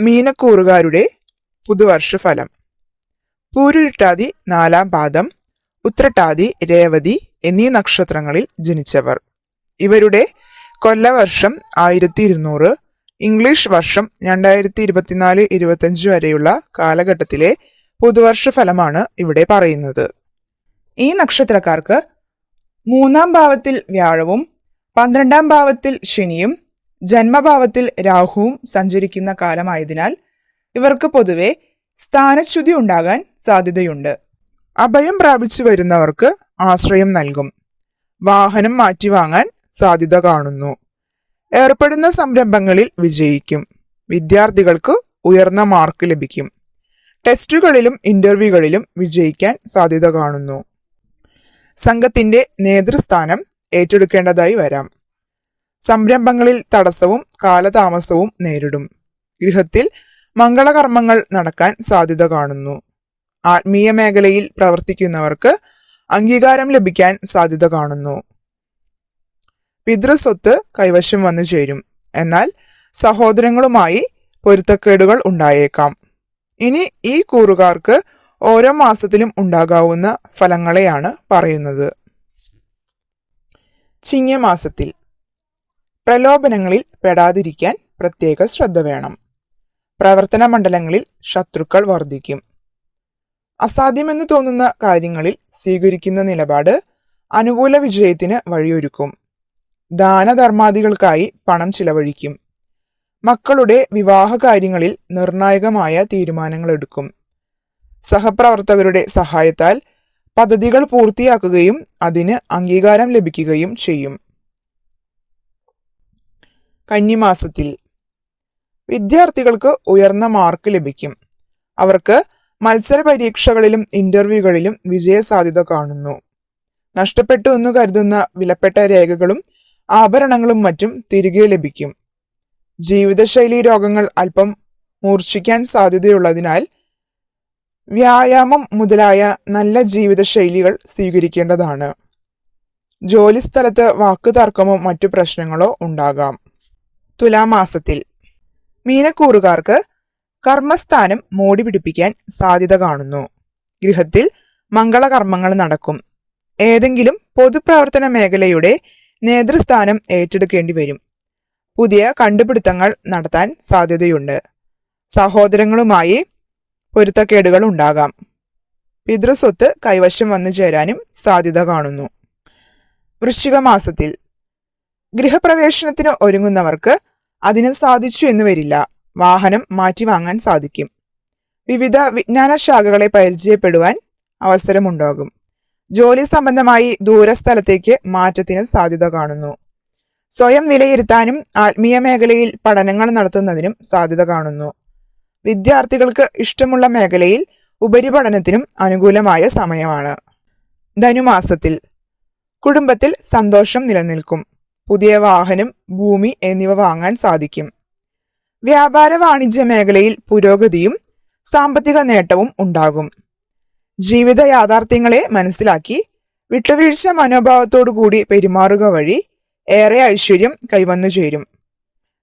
മീനക്കൂറുകാരുടെ പുതുവർഷ ഫലം പൂരുരുട്ടാതി നാലാം പാദം ഉത്രട്ടാതി രേവതി എന്നീ നക്ഷത്രങ്ങളിൽ ജനിച്ചവർ. ഇവരുടെ കൊല്ലവർഷം ആയിരത്തി ഇരുന്നൂറ് ഇംഗ്ലീഷ് വർഷം രണ്ടായിരത്തി ഇരുപത്തിനാല് ഇരുപത്തിയഞ്ച് വരെയുള്ള കാലഘട്ടത്തിലെ പുതുവർഷ ഫലമാണ് ഇവിടെ പറയുന്നത്. ഈ നക്ഷത്രക്കാർക്ക് മൂന്നാം ഭാവത്തിൽ വ്യാഴവും പന്ത്രണ്ടാം ഭാവത്തിൽ ശനിയും ജന്മഭാവത്തിൽ രാഹുവും സഞ്ചരിക്കുന്ന കാലമായതിനാൽ ഇവർക്ക് പൊതുവെ സ്ഥാനച്യുതി ഉണ്ടാകാൻ സാധ്യതയുണ്ട്. അഭയം പ്രാപിച്ചു വരുന്നവർക്ക് ആശ്രയം നൽകും. വാഹനം മാറ്റി വാങ്ങാൻ സാധ്യത കാണുന്നു. ഏർപ്പെടുന്ന സംരംഭങ്ങളിൽ വിജയിക്കും. വിദ്യാർത്ഥികൾക്ക് ഉയർന്ന മാർക്ക് ലഭിക്കും. ടെസ്റ്റുകളിലും ഇന്റർവ്യൂകളിലും വിജയിക്കാൻ സാധ്യത കാണുന്നു. സംഘത്തിന്റെ നേതൃസ്ഥാനം ഏറ്റെടുക്കേണ്ടതായി വരാം. സംരംഭങ്ങളിൽ തടസ്സവും കാലതാമസവും നേരിടും. ഗൃഹത്തിൽ മംഗളകർമ്മങ്ങൾ നടക്കാൻ സാധ്യത കാണുന്നു. ആത്മീയ മേഖലയിൽ പ്രവർത്തിക്കുന്നവർക്ക് അംഗീകാരം ലഭിക്കാൻ സാധ്യത കാണുന്നു. പിതൃസ്വത്ത് കൈവശം വന്നു ചേരും. എന്നാൽ സഹോദരങ്ങളുമായി പൊരുത്തക്കേടുകൾ ഉണ്ടായേക്കാം. ഇനി ഈ കൂറുകാർക്ക് ഓരോ മാസത്തിലും ഉണ്ടാകാവുന്ന ഫലങ്ങളെയാണ് പറയുന്നത്. ചിങ്ങമാസത്തിൽ പ്രലോഭനങ്ങളിൽ പെടാതിരിക്കാൻ പ്രത്യേക ശ്രദ്ധ വേണം. പ്രവർത്തന മണ്ഡലങ്ങളിൽ ശത്രുക്കൾ വർദ്ധിക്കും അസാധ്യമെന്ന് തോന്നുന്ന കാര്യങ്ങളിൽ സ്വീകരിക്കുന്ന നിലപാട് അനുകൂല വിജയത്തിന് വഴിയൊരുക്കും. ദാനധർമാദികൾക്കായി പണം ചിലവഴിക്കും. മക്കളുടെ വിവാഹ കാര്യങ്ങളിൽ നിർണായകമായ തീരുമാനങ്ങൾ എടുക്കും. സഹപ്രവർത്തകരുടെ സഹായത്താൽ പദ്ധതികൾ പൂർത്തിയാക്കുകയും അതിന് അംഗീകാരം ലഭിക്കുകയും ചെയ്യും. കന്നിമാസത്തിൽ. വിദ്യാർത്ഥികൾക്ക് ഉയർന്ന മാർക്ക് ലഭിക്കും. അവർക്ക് മത്സര പരീക്ഷകളിലും ഇന്റർവ്യൂകളിലും വിജയസാധ്യത കാണുന്നു. നഷ്ടപ്പെട്ടു എന്ന് കരുതുന്ന വിലപ്പെട്ട രേഖകളും ആഭരണങ്ങളും മറ്റും തിരികെ ലഭിക്കും. ജീവിതശൈലി രോഗങ്ങൾ അല്പം മൂർച്ഛിക്കാൻ സാധ്യതയുള്ളതിനാൽ വ്യായാമം മുതലായ നല്ല ജീവിതശൈലികൾ സ്വീകരിക്കേണ്ടതാണ്. ജോലിസ്ഥലത്ത് വാക്കുതർക്കമോ മറ്റു പ്രശ്നങ്ങളോ ഉണ്ടാകാം. തുലാമാസത്തിൽ. മീനക്കൂറുകാർക്ക് കർമ്മസ്ഥാനം മോടി പിടിപ്പിക്കാൻ സാധ്യത കാണുന്നു. ഗൃഹത്തിൽ മംഗളകർമ്മങ്ങൾ നടക്കും. ഏതെങ്കിലും പൊതുപ്രവർത്തന മേഖലയുടെ നേതൃസ്ഥാനം ഏറ്റെടുക്കേണ്ടി വരും. പുതിയ കണ്ടുപിടുത്തങ്ങൾ നടത്താൻ സാധ്യതയുണ്ട്. സഹോദരങ്ങളുമായി പൊരുത്തക്കേടുകൾ ഉണ്ടാകാം. പിതൃസ്വത്ത് കൈവശം വന്നു ചേരാനും സാധ്യത കാണുന്നു. വൃശ്ചിക മാസത്തിൽ ഗൃഹപ്രവേശനത്തിന് ഒരുങ്ങുന്നവർക്ക് അതിന് സാധിച്ചു എന്ന് വരില്ല. വാഹനം മാറ്റി വാങ്ങാൻ സാധിക്കും. വിവിധ വിജ്ഞാന ശാഖകളെ പരിചയപ്പെടുവാൻ അവസരമുണ്ടാകും. ജോലി സംബന്ധമായി ദൂരസ്ഥലത്തേക്ക് മാറ്റത്തിന് സാധ്യത കാണുന്നു. സ്വയം വിലയിരുത്താനും ആത്മീയ മേഖലയിൽ പഠനങ്ങൾ നടത്തുന്നതിനും സാധ്യത കാണുന്നു. വിദ്യാർത്ഥികൾക്ക് ഇഷ്ടമുള്ള മേഖലയിൽ ഉപരിപഠനത്തിനും അനുകൂലമായ സമയമാണ്. ധനുമാസത്തിൽ കുടുംബത്തിൽ സന്തോഷം നിലനിൽക്കും. പുതിയ വാഹനം ഭൂമി എന്നിവ വാങ്ങാൻ സാധിക്കും. വ്യാപാര വാണിജ്യ മേഖലയിൽ പുരോഗതിയും സാമ്പത്തിക നേട്ടവും ഉണ്ടാകും. ജീവിത യാഥാർത്ഥ്യങ്ങളെ മനസ്സിലാക്കി വിട്ടുവീഴ്ച മനോഭാവത്തോടു കൂടി പെരുമാറുക വഴി ഏറെ ഐശ്വര്യം കൈവന്നു ചേരും.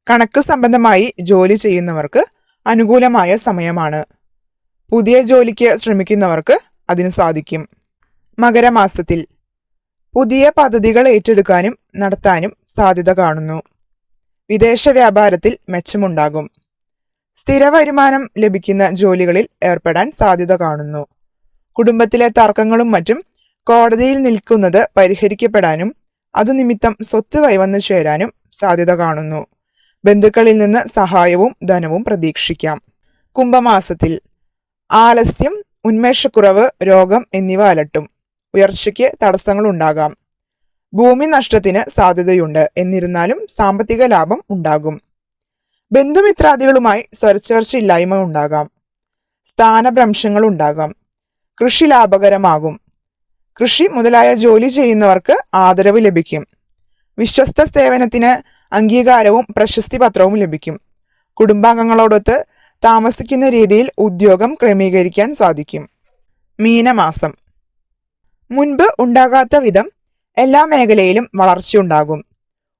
കണക്ക് സംബന്ധമായി ജോലി ചെയ്യുന്നവർക്ക് അനുകൂലമായ സമയമാണ്. പുതിയ ജോലിക്ക് ശ്രമിക്കുന്നവർക്ക് അതിന് സാധിക്കും. മകരമാസത്തിൽ പുതിയ പദ്ധതികൾ ഏറ്റെടുക്കാനും നടത്താനും സാധ്യത കാണുന്നു. വിദേശ വ്യാപാരത്തിൽ മെച്ചമുണ്ടാകും. സ്ഥിര വരുമാനം ലഭിക്കുന്ന ജോലികളിൽ ഏർപ്പെടാൻ സാധ്യത കാണുന്നു. കുടുംബത്തിലെ തർക്കങ്ങളും മറ്റും കോടതിയിൽ നിൽക്കുന്നത് പരിഹരിക്കപ്പെടാനും അതു നിമിത്തം സ്വത്ത് കൈവന്നു ചേരാനും സാധ്യത കാണുന്നു. ബന്ധുക്കളിൽ നിന്ന് സഹായവും ധനവും പ്രതീക്ഷിക്കാം. കുംഭമാസത്തിൽ ആലസ്യം ഉന്മേഷക്കുറവ് രോഗം എന്നിവ അലട്ടും. ഉയർച്ചയ്ക്ക് തടസ്സങ്ങൾ ഉണ്ടാകാം ഭൂമി നഷ്ടത്തിന് സാധ്യതയുണ്ട്. എന്നിരുന്നാലും സാമ്പത്തിക ലാഭം ഉണ്ടാകും. ബന്ധുമിത്രാദികളുമായി സ്വരച്ചേർച്ചയില്ലായ്മ ഉണ്ടാകാം. സ്ഥാനഭ്രംശങ്ങൾ ഉണ്ടാകാം. കൃഷി ലാഭകരമാകും. കൃഷി മുതലായ ജോലി ചെയ്യുന്നവർക്ക് ആദരവ് ലഭിക്കും. വിശ്വസ്ത സേവനത്തിന് അംഗീകാരവും പ്രശസ്തി പത്രവും ലഭിക്കും. കുടുംബാംഗങ്ങളോടൊത്ത് താമസിക്കുന്ന രീതിയിൽ ഉദ്യോഗം ക്രമീകരിക്കാൻ സാധിക്കും. മീനമാസം. മുൻപ് ഉണ്ടാകാത്ത വിധം എല്ലാ മേഖലയിലും വളർച്ചയുണ്ടാകും.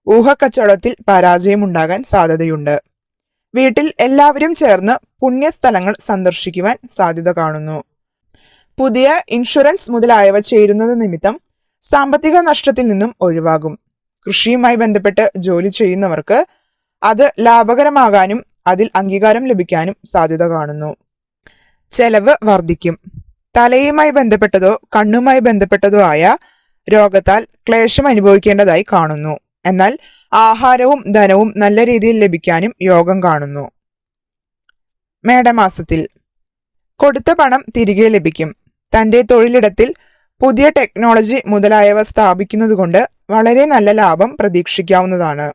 ഊഹക്കച്ചവടത്തിൽ പരാജയമുണ്ടാകാൻ സാധ്യതയുണ്ട്. വീട്ടിൽ എല്ലാവരും ചേർന്ന് പുണ്യസ്ഥലങ്ങൾ സന്ദർശിക്കുവാൻ സാധ്യത കാണുന്നു. പുതിയ ഇൻഷുറൻസ് മുതലായവ ചേരുന്നത് നിമിത്തം സാമ്പത്തിക നഷ്ടത്തിൽ നിന്നും ഒഴിവാകും. കൃഷിയുമായി ബന്ധപ്പെട്ട് ജോലി ചെയ്യുന്നവർക്ക് അത് ലാഭകരമാകാനും അതിൽ അംഗീകാരം ലഭിക്കാനും സാധ്യത കാണുന്നു. ചെലവ് വർദ്ധിക്കും. തലയുമായി ബന്ധപ്പെട്ടതോ കണ്ണുമായി ബന്ധപ്പെട്ടതോ ആയ രോഗത്താൽ ക്ലേശം അനുഭവിക്കേണ്ടതായി കാണുന്നു. എന്നാൽ ആഹാരവും ധനവും നല്ല രീതിയിൽ ലഭിക്കാനും യോഗം കാണുന്നു. മേടമാസത്തിൽ കൊടുത്ത പണം തിരികെ ലഭിക്കും. തന്റെ തൊഴിലിടത്തിൽ പുതിയ ടെക്നോളജി മുതലായവ സ്ഥാപിക്കുന്നതുകൊണ്ട് വളരെ നല്ല ലാഭം പ്രതീക്ഷിക്കാവുന്നതാണ്.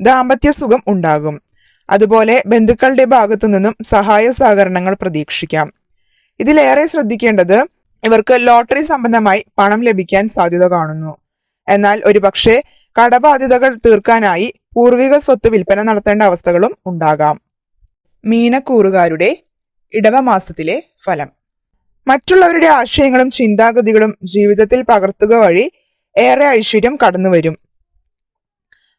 ദാമ്പത്യ സുഖം ഉണ്ടാകും. അതുപോലെ ബന്ധുക്കളുടെ ഭാഗത്തു നിന്നും സഹായ സഹകരണങ്ങൾ പ്രതീക്ഷിക്കാം. ഇതിലേറെ ശ്രദ്ധിക്കേണ്ടത് ഇവർക്ക് ലോട്ടറി സംബന്ധമായി പണം ലഭിക്കാൻ സാധ്യത കാണുന്നു. എന്നാൽ ഒരുപക്ഷെ കടബാധ്യതകൾ തീർക്കാനായി പൂർവിക സ്വത്ത് വിൽപ്പന നടത്തേണ്ട അവസ്ഥകളും ഉണ്ടാകാം. മീനക്കൂറുകാരുടെ ഇടവമാസത്തിലെ ഫലം. മറ്റുള്ളവരുടെ ആശയങ്ങളും ചിന്താഗതികളും ജീവിതത്തിൽ പകർത്തുക വഴി ഏറെ ഐശ്വര്യം കടന്നുവരും.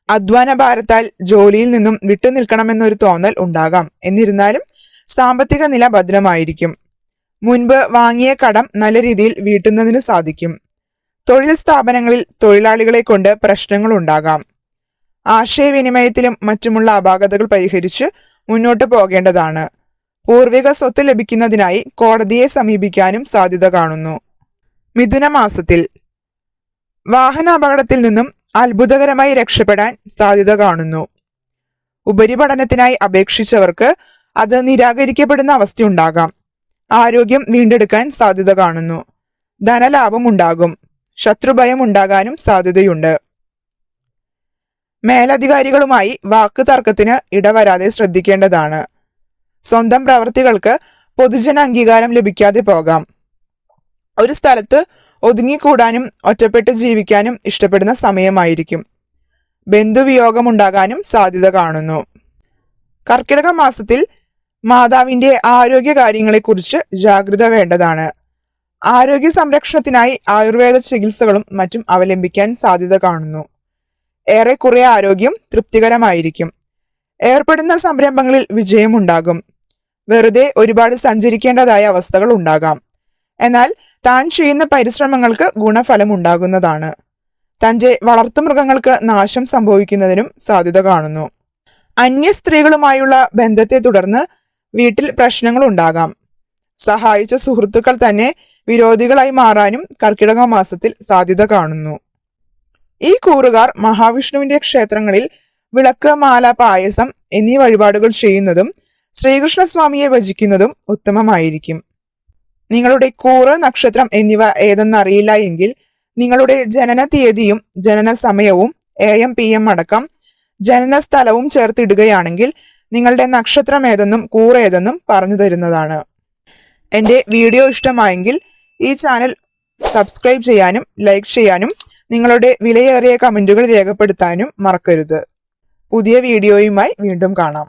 അധ്വാന ഭാരത്താൽ ജോലിയിൽ നിന്നും വിട്ടുനിൽക്കണമെന്നൊരു തോന്നൽ ഉണ്ടാകാം. എന്നിരുന്നാലും സാമ്പത്തിക നില ഭദ്രമായിരിക്കും. മുൻപ് വാങ്ങിയ കടം നല്ല രീതിയിൽ വീട്ടുന്നതിന് സാധിക്കും. തൊഴിൽ സ്ഥാപനങ്ങളിൽ തൊഴിലാളികളെ കൊണ്ട് പ്രശ്നങ്ങൾ ഉണ്ടാകാം ആശയവിനിമയത്തിലും മറ്റുമുള്ള അപാകതകൾ പരിഹരിച്ച് മുന്നോട്ട് പോകേണ്ടതാണ്. പൂർവിക സ്വത്ത് ലഭിക്കുന്നതിനായി കോടതിയെ സമീപിക്കാനും സാധ്യത കാണുന്നു. മിഥുന മാസത്തിൽ വാഹന അപകടത്തിൽ നിന്നും അത്ഭുതകരമായി രക്ഷപ്പെടാൻ സാധ്യത കാണുന്നു. ഉപരിപഠനത്തിനായി അപേക്ഷിച്ചവർക്ക് അത് നിരാകരിക്കപ്പെടുന്ന അവസ്ഥയുണ്ടാകാം. ആരോഗ്യം വീണ്ടെടുക്കാൻ സാധ്യത കാണുന്നു. ധനലാഭം ഉണ്ടാകും. ശത്രുഭയം ഉണ്ടാകാനും സാധ്യതയുണ്ട്. മേലധികാരികളുമായി വാക്ക് തർക്കത്തിന് ഇടവരാതെ ശ്രദ്ധിക്കേണ്ടതാണ്. സ്വന്തം പ്രവൃത്തികൾക്ക് പൊതുജന അംഗീകാരം ലഭിക്കാതെ പോകാം. ഒരു സ്ഥലത്ത് ഒതുങ്ങിക്കൂടാനും ഒറ്റപ്പെട്ട് ജീവിക്കാനും ഇഷ്ടപ്പെടുന്ന സമയമായിരിക്കും. ബന്ധുവിയോഗമുണ്ടാകാനും സാധ്യത കാണുന്നു. കർക്കിടക മാസത്തിൽ മാതാവിന്റെ ആരോഗ്യ കാര്യങ്ങളെക്കുറിച്ച് ജാഗ്രത വേണ്ടതാണ്. ആരോഗ്യ സംരക്ഷണത്തിനായി ആയുർവേദ ചികിത്സകളും മറ്റും അവലംബിക്കാൻ സാധ്യത കാണുന്നു. ഏറെക്കുറെ ആരോഗ്യം തൃപ്തികരമായിരിക്കും. ഏർപ്പെടുന്ന സംരംഭങ്ങളിൽ വിജയമുണ്ടാകും. വെറുതെ ഒരുപാട് സഞ്ചരിക്കേണ്ടതായ അവസ്ഥകൾ ഉണ്ടാകാം. എന്നാൽ താൻ ചെയ്യുന്ന പരിശ്രമങ്ങൾക്ക് ഗുണഫലം ഉണ്ടാകുന്നതാണ് തന്റെ വളർത്തുമൃഗങ്ങൾക്ക് നാശം സംഭവിക്കുന്നതിനും സാധ്യത കാണുന്നു. അന്യ സ്ത്രീകളുമായുള്ള ബന്ധത്തെ തുടർന്ന് വീട്ടിൽ പ്രശ്നങ്ങൾ ഉണ്ടാകാം സഹായിച്ച സുഹൃത്തുക്കൾ തന്നെ വിരോധികളായി മാറാനും കർക്കിടക മാസത്തിൽ സാധ്യത കാണുന്നു. ഈ കൂറുകാർ മഹാവിഷ്ണുവിന്റെ ക്ഷേത്രങ്ങളിൽ വിളക്ക് മാല പായസം എന്നീ വഴിപാടുകൾ ചെയ്യുന്നതും ശ്രീകൃഷ്ണസ്വാമിയെ ഭജിക്കുന്നതും ഉത്തമമായിരിക്കും. നിങ്ങളുടെ കൂറ് നക്ഷത്രം എന്നിവ ഏതെന്നറിയില്ല എങ്കിൽ നിങ്ങളുടെ ജനന തീയതിയും ജനന സമയവും എ എം പി എം അടക്കം ജനന സ്ഥലവും ചേർത്തിടുകയാണെങ്കിൽ നിങ്ങളുടെ നക്ഷത്രം ഏതെന്നും കൂറേതെന്നും പറഞ്ഞു തരുന്നതാണ്. എന്റെ വീഡിയോ ഇഷ്ടമായെങ്കിൽ ഈ ചാനൽ സബ്സ്ക്രൈബ് ചെയ്യാനും ലൈക്ക് ചെയ്യാനും നിങ്ങളുടെ വിലയേറിയ കമന്റുകൾ രേഖപ്പെടുത്താനും മറക്കരുത്. പുതിയ വീഡിയോയുമായി വീണ്ടും കാണാം.